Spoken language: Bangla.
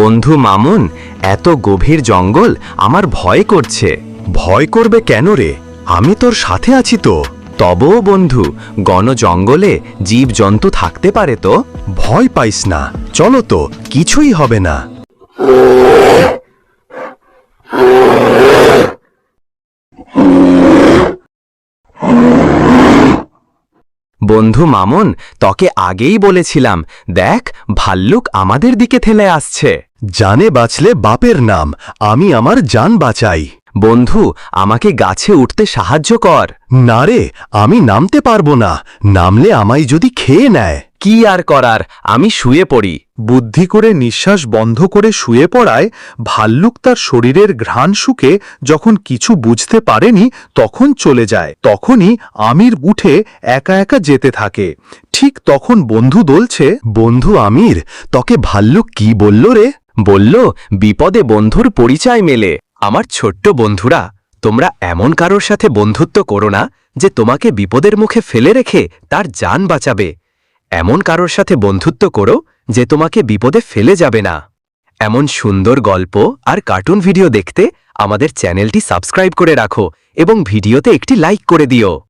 বন্ধু মামুন, এত গভীর জঙ্গল আমার ভয় করছে। ভয় করবে কেন রে? আমি তোর সাথে আছি তো। তবও বন্ধু গণ জঙ্গলে জীব জন্তু থাকতে পারে তো? ভয় পাইস না। চলো তো, কিছুই হবে না। বন্ধু মামুন, তোকে আগেই বলেছিলাম, দেখ, ভাল্লুক আমাদের দিকে ঠেলে আসছে। জানে বাঁচলে বাপের নাম আমি আমার জান বাঁচাই। বন্ধু আমাকে গাছে উঠতে সাহায্য কর। না রে আমি নামতে পারব না নামলে আমায় যদি খেয়ে নেয়। কি আর করার আমি শুয়ে পড়ি। বুদ্ধি করে নিঃশ্বাস বন্ধ করে শুয়ে পড়ায় ভাল্লুক তার শরীরের ঘ্রাণ শুকে যখন কিছু বুঝতে পারেনি তখন চলে যায়। তখনই আমির উঠে একা একা যেতে থাকে। ঠিক তখন বন্ধু দলছে বন্ধু আমির তকে ভাল্লুক কি বলল রে? বলল, বিপদে বন্ধুর পরিচয় মেলে। আমার ছোট্ট বন্ধুরা, তোমরা এমন কারোর সাথে বন্ধুত্ব করো না যে তোমাকে বিপদের মুখে ফেলে রেখে তার যান বাঁচাবে। এমন কারোর সাথে বন্ধুত্ব করো যে তোমাকে বিপদে ফেলে যাবে না। এমন সুন্দর গল্প আর কার্টুন ভিডিও দেখতে আমাদের চ্যানেলটি সাবস্ক্রাইব করে রাখো এবং ভিডিওতে একটি লাইক করে দিও।